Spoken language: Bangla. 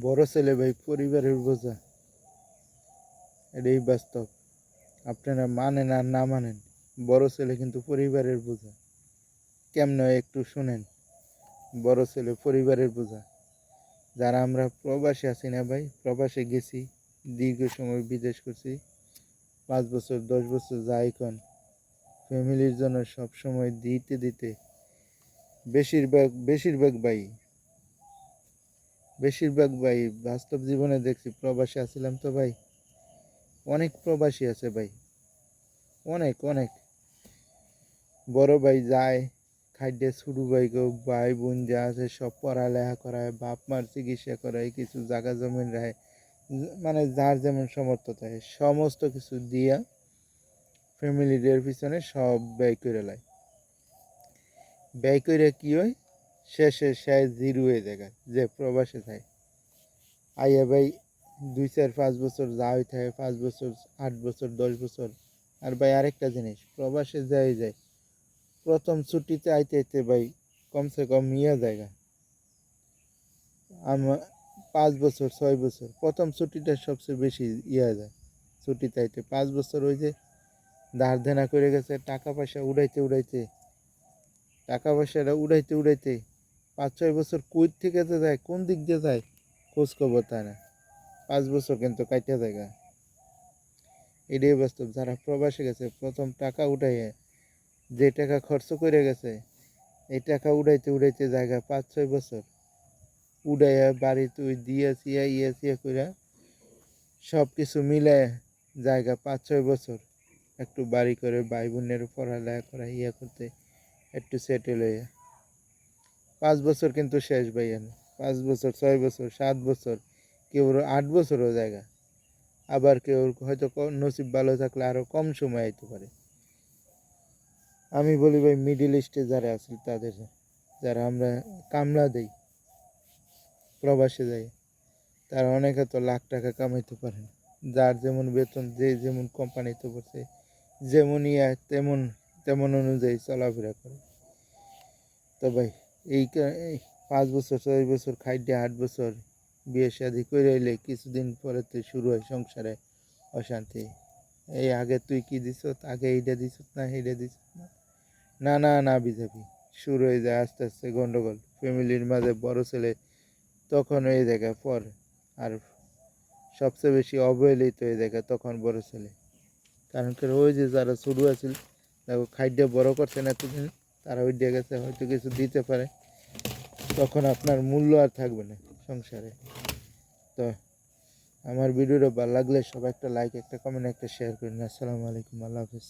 বড় ছেলে ভাই, পরিবারের বোঝা। এটাই বাস্তব। আপনারা মানেন আর না মানেন, বড় ছেলে কিন্তু পরিবারের বোঝা। কেমনে একটু শুনেন, বড় ছেলে পরিবারের বোঝা। যারা আমরা প্রবাসে আছি না ভাই, প্রবাসে গেছি, দীর্ঘ সময় বিদেশ করছি, পাঁচ বছর, দশ বছর যাই কন, ফ্যামিলির জন্য সব সময় দিতে দিতে বেশিরভাগ বেশিরভাগ ভাই বেশিরভাগ ভাই বাস্তব জীবনে দেখছি প্রবাসী আছিলাম তো ভাই। অনেক প্রবাসী আছে ভাই। অনেক অনেক। বড় ভাই যায় খাদ্যে ছোটো ভাই হোক ভাই বোন যা আছে সব পড়ালেখা করায় বাপ মার চিকিৎসা করায়, কিছু জায়গা জমিন রায় মানে যার যেমন সমর্থ থাকে সমস্ত কিছু দিয়া ফ্যামিলিদের পিছনে সব ব্যয় করে লাই ব্যয় করে কী হয়? শেষে শেষ জিরো হয়ে যায় যে প্রবাসে থাকে। আইয়া ভাই দুই চার পাঁচ বছর যা হয়ে থাকে, পাঁচ বছর, আট বছর, দশ বছর। আর ভাই আরেকটা জিনিস, প্রবাসে যাই যায়, প্রথম ছুটিতে আইতে আইতে ভাই কমসে কম ইয়া জায়গা আমার পাঁচ বছর, ছয় বছর, প্রথম ছুটিটা সবচেয়ে বেশি ইয়া যায়, ছুটিতে আইতে। পাঁচ বছর ওই যে ধার দেনা করে গেছে, টাকা পয়সা উড়াইতে উড়াইতে, টাকা পয়সাটা উড়াইতে উড়াইতে পাঁচ ছয় বছর কই থেকে যে যায়, কোন দিক দিয়ে যায় খোঁজ খবর তাই না। পাঁচ বছর কিন্তু কাইটা জায়গা। এটাই বাস্তব। যারা প্রবাসে গেছে, প্রথম টাকা উঠাইয়ে যে টাকা খরচ করে গেছে, এই টাকা উড়াইতে উড়াইতে জায়গা পাঁচ ছয় বছর। উড়াইয়া বাড়ি তুই দিয়া চিয়া ইয়া চিয়া কইরা সব কিছু মিলে জায়গা পাঁচ ছয় বছর। একটু বাড়ি করে ভাই বোনের পড়ালেখা করা ইয়া করতে একটু সেটেল হয়ে পাঁচ বছর কিন্তু শেষ ভাইয়ান পাঁচ বছর, ছয় বছর, সাত বছর, কেউ আট বছরও জায়গা। আবার কেউ হয়তো নসিব ভালো থাকলে আরও কম সময় আইতে পারে। আমি বলি ভাই মিডিল ইস্টে যারা আছে তাদের, যারা আমরা কামলা দেই, প্রবাসে যাই, তারা অনেকে তো লাখ টাকা কামাইতে পারে না। যার যেমন বেতন, যে যেমন কোম্পানিতে বসে যেমন ইয়া তেমন তেমন অনুযায়ী চলাফেরা করে। তো ভাই এই পাঁচ বছর, ছয় বছর খাইডে আট বছর বিয়ে শাদি করে এলে কিছুদিন পরে তো শুরু হয় সংসারে অশান্তি। এই আগে তুই কি দিস আগে এইটা দিস না এইটা দিস না? না না না বিজাবি শুরু হয়ে যায় আস্তে আস্তে গন্ডগোল। ফ্যামিলির মাঝে বড় ছেলে তখন এই জায়গায় পর আর সবচেয়ে বেশি অবহেলিত হয়ে দেখা তখন বড় ছেলে। কারণ ওই যে যারা শুরু আছিল দেখো খাদ্য বড় করছে না এতদিন তারা ওই গেছে, হয়তো কিছু দিতে পারে। তখন আপনার মূল্য আর থাকবে না সংসারে। তো আমার ভিডিওটা ভালো লাগলে সবাই একটা লাইক একটা কমেন্ট একটা শেয়ার করুন। আসসালামু আলাইকুম, আল্লাহ হাফিজ।